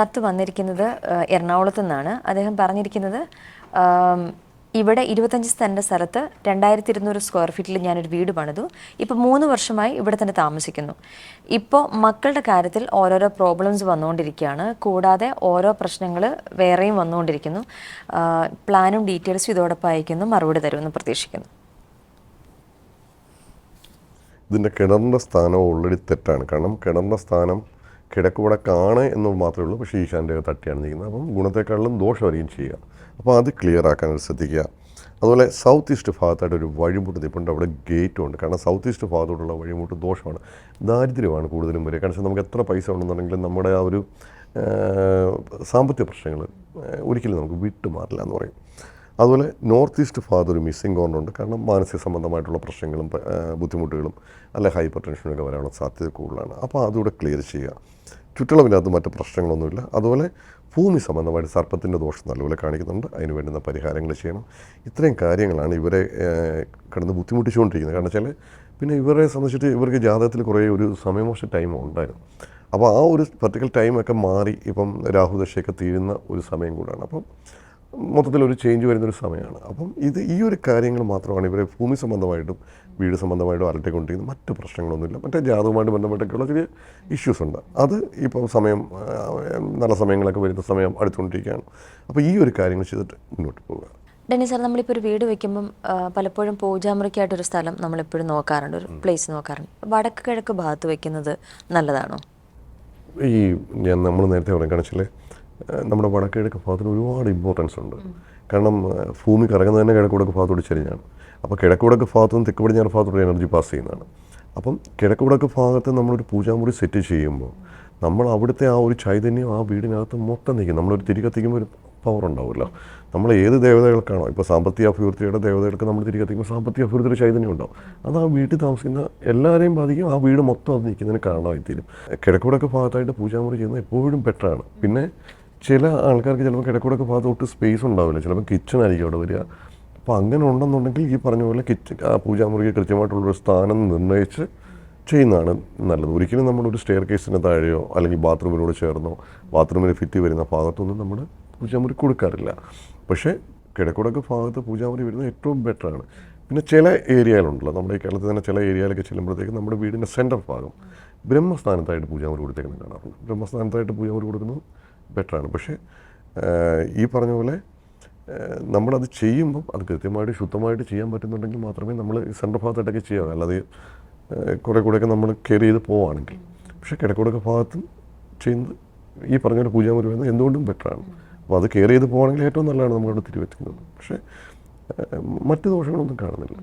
കത്ത് വന്നിരിക്കുന്നത് എറണാകുളത്തു നിന്നാണ്. അദ്ദേഹം പറഞ്ഞിരിക്കുന്നത് ഇവിടെ ഇരുപത്തഞ്ച് സെന്റ് സ്ഥലത്ത് രണ്ടായിരത്തി ഇരുന്നൂറ് സ്ക്വയർ ഫീറ്റിൽ ഞാനൊരു വീട് പണിതു. ഇപ്പോൾ മൂന്ന് വർഷമായി ഇവിടെ തന്നെ താമസിക്കുന്നു. ഇപ്പോൾ മക്കളുടെ കാര്യത്തിൽ ഓരോരോ പ്രോബ്ലംസ് വന്നുകൊണ്ടിരിക്കുകയാണ്. കൂടാതെ ഓരോ പ്രശ്നങ്ങൾ വേറെയും വന്നുകൊണ്ടിരിക്കുന്നു. പ്ലാനും ഡീറ്റെയിൽസും ഇതോടൊപ്പം അയക്കുന്നു. മറുപടി തരുമെന്ന് പ്രതീക്ഷിക്കുന്നു. ഇതിന്റെ കിണറിന്റെ സ്ഥാനം ഓൾറെഡി തെറ്റാണ്. കാരണം കിണറിന്റെ സ്ഥാനം കിഴക്ക് കാണ് എന്ന് മാത്രമേ ഉള്ളൂ. പക്ഷേ ഈശാന്റെ തട്ടിയാണ് നിൽക്കുന്നത്. അപ്പം ഗുണത്തെക്കാളും ദോഷമായിരിക്കും ചെയ്യുക. അപ്പോൾ അത് ക്ലിയർ ആക്കാൻ ശ്രദ്ധിക്കുക. അതുപോലെ സൗത്ത് ഈസ്റ്റ് ഭാഗത്തായിട്ട് ഒരു വഴിമുട്ട് നിൽപ്പുണ്ട് അവിടെ ഗേറ്റും ഉണ്ട്. കാരണം സൗത്ത് ഈസ്റ്റ് ഭാഗത്തോട്ടുള്ള വഴിമുട്ട് ദോഷമാണ്. ദാരിദ്ര്യമാണ് കൂടുതലും വരിക. കാരണം നമുക്ക് എത്ര പൈസ ഉണ്ടെന്നുണ്ടെങ്കിലും നമ്മുടെ ആ ഒരു സാമ്പത്തിക പ്രശ്നങ്ങൾ ഒരിക്കലും നമുക്ക് വിട്ടുമാറില്ല എന്ന് പറയും. അതുപോലെ നോർത്ത് ഈസ്റ്റ് ഫാദർ മിസ്സിംഗ് കോർണറുണ്ട് കാരണം മാനസിക സംബന്ധമായിട്ടുള്ള പ്രശ്നങ്ങളും ബുദ്ധിമുട്ടുകളും അല്ലെ ഹൈപ്പർ ടെൻഷനൊക്കെ വരാനുള്ള സാധ്യത കൂടുതലാണ്. അപ്പോൾ അതുകൂടെ ക്ലിയർ ചെയ്യുക. ചുറ്റളവിനകത്ത് മറ്റ് പ്രശ്നങ്ങളൊന്നുമില്ല. അതുപോലെ ഭൂമി സംബന്ധമായിട്ട് സർപ്പത്തിന്റെ ദോഷം നല്ലപോലെ കാണിക്കുന്നുണ്ട്. അതിന് വേണ്ടുന്ന പരിഹാരങ്ങൾ ചെയ്യണം. ഇത്രയും കാര്യങ്ങളാണ് ഇവരെ കിടന്ന് ബുദ്ധിമുട്ടിച്ചുകൊണ്ടിരിക്കുന്നത്. കാരണം വെച്ചാൽ പിന്നെ ഇവരെ സംബന്ധിച്ചിട്ട് ഇവർക്ക് ജാതകത്തിൽ കുറേ ഒരു സമയമോശ ടൈം ഉണ്ടായിരുന്നു. അപ്പോൾ ആ ഒരു പർട്ടിക്കുലർ ടൈമൊക്കെ മാറി ഇപ്പം രാഹുദശയൊക്കെ തീരുന്ന ഒരു സമയം കൂടാണ്. അപ്പം മൊത്തത്തിൽ ഒരു ചേഞ്ച് വരുന്നൊരു സമയമാണ്. അപ്പം ഇത് ഈ ഒരു കാര്യങ്ങൾ മാത്രമാണ് ഇവരെ ഭൂമി സംബന്ധമായിട്ടും വീട് സംബന്ധമായിട്ടും അലട്ടിക്കൊണ്ടിരിക്കുന്നത്. മറ്റ് പ്രശ്നങ്ങളൊന്നുമില്ല. മറ്റേ ജാതവുമായിട്ട് ബന്ധപ്പെട്ടൊക്കെയുള്ള ചെറിയ ഇഷ്യൂസ് ഉണ്ട്. അത് ഇപ്പോൾ സമയം നല്ല സമയങ്ങളൊക്കെ വരുന്ന സമയം അടുത്തുകൊണ്ടിരിക്കുകയാണ്. അപ്പോൾ ഈ ഒരു കാര്യങ്ങൾ ചെയ്തിട്ട് മുന്നോട്ട് പോവുക. ഡെന്നി സാർ നമ്മളിപ്പോൾ ഒരു വീട് വെക്കുമ്പം പലപ്പോഴും പൂജാമുറിക്കായിട്ടൊരു സ്ഥലം നമ്മളെപ്പോഴും നോക്കാറുണ്ട്. ഒരു പ്ലേസ് നോക്കാറുണ്ട്. വടക്ക് കിഴക്ക് ഭാഗത്ത് വെക്കുന്നത് നല്ലതാണോ? ഈ ഞാൻ നമ്മൾ നേരത്തെ പറഞ്ഞ വെച്ചാൽ നമ്മുടെ വടക്കിഴക്ക് ഭാഗത്തിന് ഒരുപാട് ഇമ്പോർട്ടൻസ് ഉണ്ട്. കാരണം ഭൂമി കറങ്ങുന്നത് തന്നെ കിഴക്കുടക്ക് ഭാഗത്തോട് ചെരിഞ്ഞാണ്. അപ്പോൾ കിഴക്കുവടക്ക് ഭാഗത്തു നിന്ന് തെക്ക് പടിഞ്ഞാറ് ഭാഗത്തോട് എനർജി പാസ് ചെയ്യുന്നതാണ്. അപ്പം കിഴക്കുവടക്ക് ഭാഗത്ത് നമ്മളൊരു പൂജാമുറി സെറ്റ് ചെയ്യുമ്പോൾ നമ്മൾ അവിടുത്തെ ആ ഒരു ചൈതന്യം ആ വീടിനകത്ത് മൊത്തം നിൽക്കും. നമ്മളൊരു തിരി കത്തിക്കുമ്പോൾ ഒരു പവർ ഉണ്ടാവുമല്ലോ. നമ്മൾ ഏത് ദേവതകൾക്കാണോ ഇപ്പോൾ സാമ്പത്തിക അഭിവൃദ്ധിയുടെ ദേവതകൾക്ക് നമ്മൾ തിരി കത്തിക്കുമ്പോൾ സാമ്പത്തിക അഭിവൃദ്ധിയുടെ ചൈതന്യം ഉണ്ടാവും. അത് ആ വീട്ടിൽ താമസിക്കുന്ന എല്ലാവരെയും ബാധിക്കും ആ വീട് മൊത്തം അത് നിൽക്കുന്നതിന് കാരണമായിത്തീരും കിഴക്കുവടക്ക് ഭാഗത്തായിട്ട് പൂജാമുറി ചെയ്യുന്നത് എപ്പോഴും ബെറ്ററാണ് പിന്നെ ചില ആൾക്കാർക്ക് ചിലപ്പോൾ കിടക്കൂടൊക്കെ ഭാഗത്ത് ഒട്ടും സ്പേസ് ഉണ്ടാവില്ല. ചിലപ്പോൾ കിച്ചൺ ആയിരിക്കും അവിടെ വരിക. അപ്പോൾ അങ്ങനെ ഉണ്ടെന്നുണ്ടെങ്കിൽ ഈ പറഞ്ഞ പോലെ കിച്ചൺ ആ പൂജാമുറിക്ക് കൃത്യമായിട്ടുള്ളൊരു സ്ഥാനം നിർണയിച്ച് ചെയ്യുന്നതാണ് നല്ലത്. ഒരിക്കലും നമ്മളൊരു സ്റ്റെയർ കേസിന് താഴെയോ അല്ലെങ്കിൽ ബാത്റൂമിനോട് ചേർന്നോ ബാത്റൂമിന് ഫിറ്റ് വരുന്ന ഭാഗത്തൊന്നും നമ്മൾ പൂജാമുറി കൊടുക്കാറില്ല. പക്ഷേ കിഴക്കുടക്ക് ഭാഗത്ത് പൂജാമുറി വരുന്നത് ഏറ്റവും ബെറ്ററാണ് പിന്നെ ചില ഏരിയയിലുണ്ടല്ലോ നമ്മുടെ ഈ കേരളത്തിൽ തന്നെ ചില ഏരിയയിലൊക്കെ ചെല്ലുമ്പോഴത്തേക്ക് നമ്മുടെ വീടിന്റെ സെന്റർ ഭാഗം ബ്രഹ്മസ്ഥാനത്തായിട്ട് പൂജാമുറി കൊടുത്തേക്കുന്നത് കാണാറുണ്ട് ബ്രഹ്മസ്ഥാനത്തായിട്ട് പൂജാമുറി കൊടുക്കുന്നത് ബെറ്ററാണ് പക്ഷേ ഈ പറഞ്ഞ പോലെ നമ്മളത് ചെയ്യുമ്പം അത് കൃത്യമായിട്ട് ശുദ്ധമായിട്ട് ചെയ്യാൻ പറ്റുന്നുണ്ടെങ്കിൽ മാത്രമേ നമ്മൾ സെൻട്രൽ ഭാഗത്തായിട്ടൊക്കെ ചെയ്യാവൂ. അല്ലാതെ കുറെ കൂടെയൊക്കെ നമ്മൾ കെയർ ചെയ്ത് പോവുകയാണെങ്കിൽ പക്ഷേ കിഴക്കുടൊക്കെ ഭാഗത്തും ചെയ്യുന്നത് ഈ പറഞ്ഞ പോലെ വരുന്നത് എന്തുകൊണ്ടും ബെറ്ററാണ് അപ്പോൾ അത് കെയർ ചെയ്ത് പോവുകയാണെങ്കിൽ ഏറ്റവും നല്ലതാണ് നമ്മളവിടെ തിരിവെക്കുന്നത്. പക്ഷേ മറ്റ് ദോഷങ്ങളൊന്നും കാണുന്നില്ല.